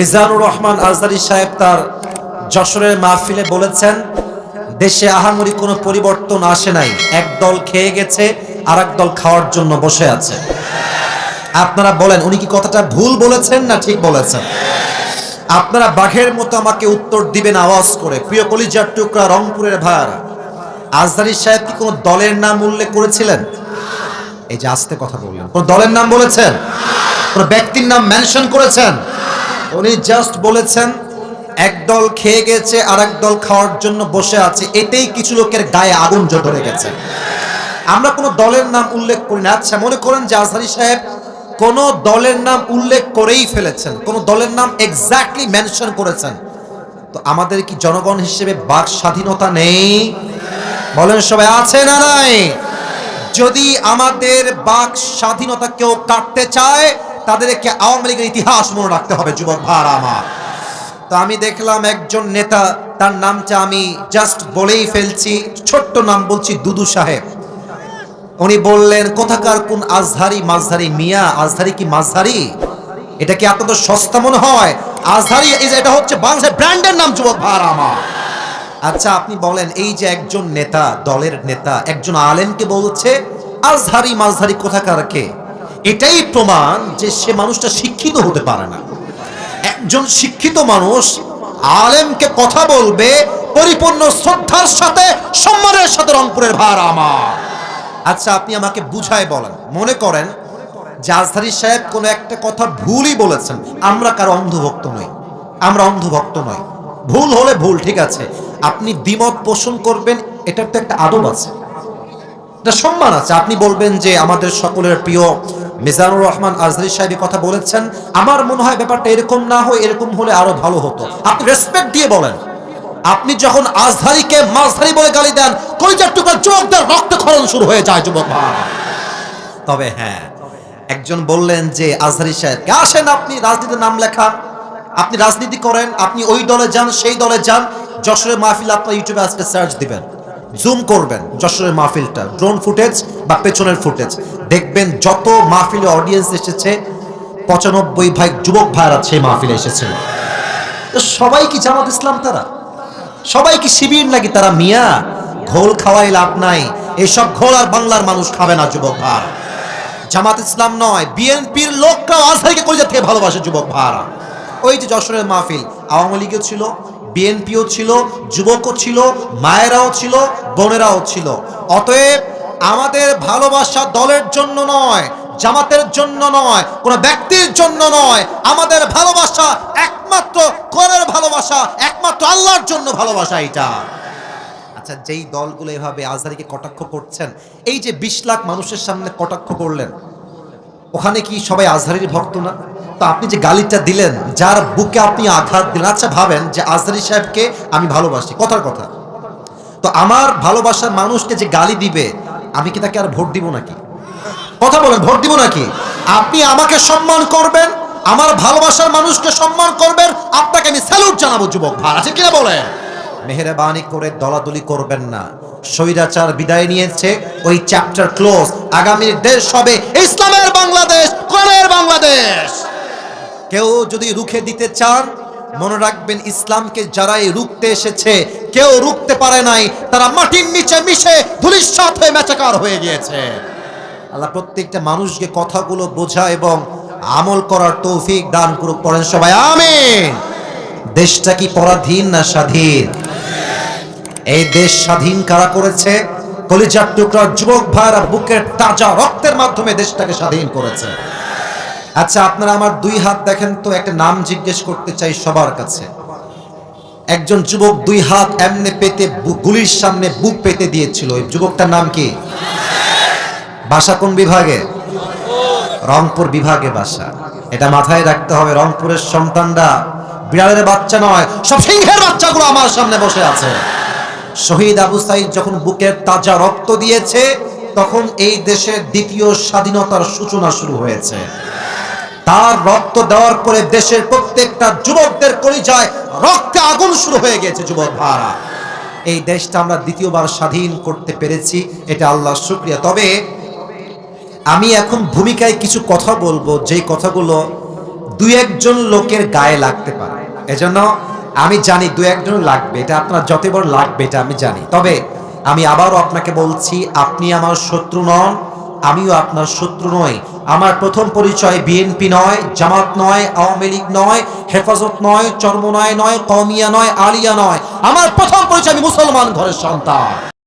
মিজানুর রহমান আজদারি সাহেব তার যশোরের মাহফিলে বলেছেন, দেশে আহামরি কোনো পরিবর্তন আসে নাই। এক দল খেয়ে গেছে আর দল খাওয়ার জন্য বসে আছে। আপনারা বলেন, উনি কি কথাটা ভুল বলেছেন না ঠিক বলেছেন? আপনারা বাঘের মতো আমাকে উত্তর দিবেন আওয়াজ করে। প্রিয় কলিজার টুকরা রংপুরের ভাইয়ারা আজদারি সাহেব কি কোনো দলের নাম উল্লেখ করেছিলেন? এই যে আস্তে কথা বললেন। কোন দলের নাম বলেছেন? কোন ব্যক্তির নাম মেনশন করেছেন? উনি জাস্ট বলেছেন, এক দল খেয়ে গেছে আর এক দল খাওয়ার জন্য বসে আছে, এতেই কিছু লোকের গায়ে আগুন ধরে গেছে। আমরা কোনো দলের নাম উল্লেখ করি না। আচ্ছা মনে করেন যে আজহারি সাহেব কোন দলের নাম উল্লেখ করেই ফেলেছেন, কোন দলের নাম এক্স্যাক্টলি মেনশন করেছেন। তো আমাদের কি জনগণ হিসেবে বাক স্বাধীনতা নেই? বলেন সবাই, আছে না নাই? যদি আমাদের বাক স্বাধীনতা কেউ কাটতে চায় তাদেরকে আওয়ামী লীগের ইতিহাস মনে রাখতে হবে, যুবক ভার আমার। তো আমি দেখলাম একজন নেতা, তার নামটা আমি জাস্ট বলেই ফেলছি, ছোট্ট নাম বলছি দুদু সাহেব। উনি বললেন, কোথাকার কোন আজহারি মাঝহারি মিয়া? আজহারি কি মাঝহারি? এটা কি আপনাদের সস্তা মনে হয়? যে এটা হচ্ছে বাংলাদেশের ব্র্যান্ডের নাম, যুবক ভার আমার। আচ্ছা আপনি বলেন, এই যে একজন নেতা, দলের নেতা, একজন আলেমকে বলছে, আজহারি মাঝহারি কোথাকার কে? এটাই প্রমাণ যে সে মানুষটা শিক্ষিত হতে পারে না। একজন শিক্ষিত মানুষ আলেমকে কথা বলবে, পরিপূর্ণ শ্রদ্ধার সাথে, সম্মানের সাথে রংপুরের ভার আমার। আচ্ছা আপনি আমাকে বুঝায় বলেন, মনে করেন আজহারি সাহেব কোনো একটা কথা ভুলই বলেছেন, আমরা কারও অন্ধভক্ত নই, আমরা অন্ধভক্ত নই। ভুল হলে ভুল, ঠিক আছে। আপনি দ্বিমত পোষণ করবেন, এটার তো একটা আদব আছে। একটা সম্মান আছে। আপনি বলবেন যে আমাদের সকলের প্রিয় মিজানুর রহমান আজহারি সাহেব কথা বলেছেন। আমার মনে হয় ব্যাপারটা এরকম না হয়, এরকম হলে আরও ভালো হতো। আপনি রেসপেক্ট দিয়ে বলেন। আপনি যখন আজহারিকে মাঝহারি বলে গালি দেন, কলিজার টুকরা চোখ দেন রক্তক্ষরণ শুরু হয়ে যায়, যুবক তবে হ্যাঁ একজন বললেন যে আজহারি সাহেব, আসেন আপনি, রাজনীতির নাম লেখা। আপনি রাজনীতি করেন, আপনি ওই দলে যান, সেই দলে যান। যশোরের মাহফিল আপনার ইউটিউবে আজকে সার্চ দিবেন। জুম করবেন, যশোরের মাহফিলটা ড্রোন ফুটেজ বা পেছনের ফুটেজ দেখবেন যত মাহফিলে অডিয়েন্স এসেছে, পঁচানব্বই ভাই যুবক ভাইরা সেই মাহফিলে এসেছিল তো সবাই কি জামাত ইসলাম তারা? সবাই কি শিবির নাকি তারা মিয়া? ঘোল খাওয়াই লাভ নাই, এসব ঘোল আর বাংলার মানুষ খাবে না যুবক ভাই জামাত ইসলাম নয়, বিএনপির লোকরাও আজহারিকে কলিজা থেকে ভালোবাসে যুবক ভাড়া ওই যে যশোরের মাহফিল, আওয়ামী লীগও ছিল বিএনপিও ছিল, যুবকও ছিল, মায়েরাও ছিল, বোনেরাও ছিল। অতএব আমাদের ভালোবাসা দলের জন্য নয়, জামাতের জন্য নয়, কোন ব্যক্তির জন্য নয়। আমাদের ভালোবাসা একমাত্র কোরআনের ভালোবাসা, একমাত্র আল্লাহর জন্য ভালোবাসা এটা আচ্ছা যেই দলগুলো এভাবে আজহারিকে কটাক্ষ করছেন, এই যে বিশ লাখ মানুষের সামনে কটাক্ষ করলেন, ওখানে কি সবাই আজহারির ভক্ত না? তো আপনি যে গালিটা দিলেন, যার বুকে আপনি আঘাত দিলেন আচ্ছা ভাবেন যে আজহারি সাহেবকে আমি ভালোবাসি। কথার কথা। তো আমার ভালোবাসার মানুষকে যে গালি দিবে, আমি কি তাকে আর ভোট দিব নাকি? কথা বলেন, ভোট দিব নাকি? আপনি আমাকে সম্মান করবেন, আমার ভালোবাসার মানুষকে সম্মান করবেন, আপনাকে আমি স্যালুট জানাব, যুবক ভাই। আছে কিনা বলেন? মেহরবানি করে দলাদলি করবেন না। স্বৈরাচার বিদায় নিয়েছে, ওই চ্যাপ্টার ক্লোজ আগামী দেশ হবে ইসলামের বাংলাদেশ, কোরআনের বাংলাদেশ। কেউ যদি রুখে দিতে চান, মনে রাখবেন ইসলামকে যারাই রুখতে এসেছে, কেউ রুখতে পারে নাই, তারা মাটির নিচে মিশে ধুলিস্বাত হয়ে মেচাকার হয়ে গিয়েছে। আল্লাহ প্রত্যেকটা মানুষকে কথাগুলো বোঝা এবং আমল করার তৌফিক দান করুক, পড়েন সবাই, আমিন। দেশটা কি পরাধীন না স্বাধীন? এই দেশ স্বাধীন কারা করেছে? কলিজার টুকরা যুবক ভাইরা বুকের তাজা রক্তের মাধ্যমে দেশটাকে স্বাধীন করেছে। আচ্ছা আপনারা আমার দুই হাত দেখেন তো, একটা নাম জিজ্ঞেস করতে চাই সবার কাছে। একজন যুবক দুই হাত এমনে পেতে গুলির সামনে বুক পেতে দিয়েছিল। ওই যুবকটার নাম কি? বাসা কোন বিভাগে? রংপুর বিভাগে বাসা। এটা মাথায় রাখতে হবে, রংপুরের সন্তানরা বিড়ালের বাচ্চা নয়, সব সিংহের বাচ্চাগুলো আমার সামনে বসে আছে। শহীদ আবু সাইদ যখন বুকের তাজা রক্ত দিয়েছে, তখন এই দেশের দ্বিতীয় স্বাধীনতার সূচনা শুরু হয়েছে। তার রক্ত দেওয়ার পরে দেশের প্রত্যেকটা যুবকদের কলিজায় রক্তে আগুন শুরু হয়ে গেছে যুবক ভাড়া এই দেশটা আমরা দ্বিতীয়বার স্বাধীন করতে পেরেছি, এটা আল্লাহর শুক্রিয়া। তবে আমি এখন ভূমিকায় কিছু কথা বলব, যেই কথাগুলো দু একজন লোকের গায়ে লাগতে পারে। এজন্য আমি জানি দু একজন লাগবে, এটা আপনার যত বড় লাগবে, এটা আমি জানি। তবে আমি আবারও আপনাকে বলছি, আপনি আমার শত্রু নন আমিও আপনার শত্রু নই। আমার প্রথম পরিচয় বিএনপি নয়, জামাত নয়, আওয়ামী লীগ নয়, হেফাজত নয়, চর্মনায় নয় কমিয়া নয়, আলিয়া নয়। আমার প্রথম পরিচয় আমি মুসলমান ঘরের সন্তান।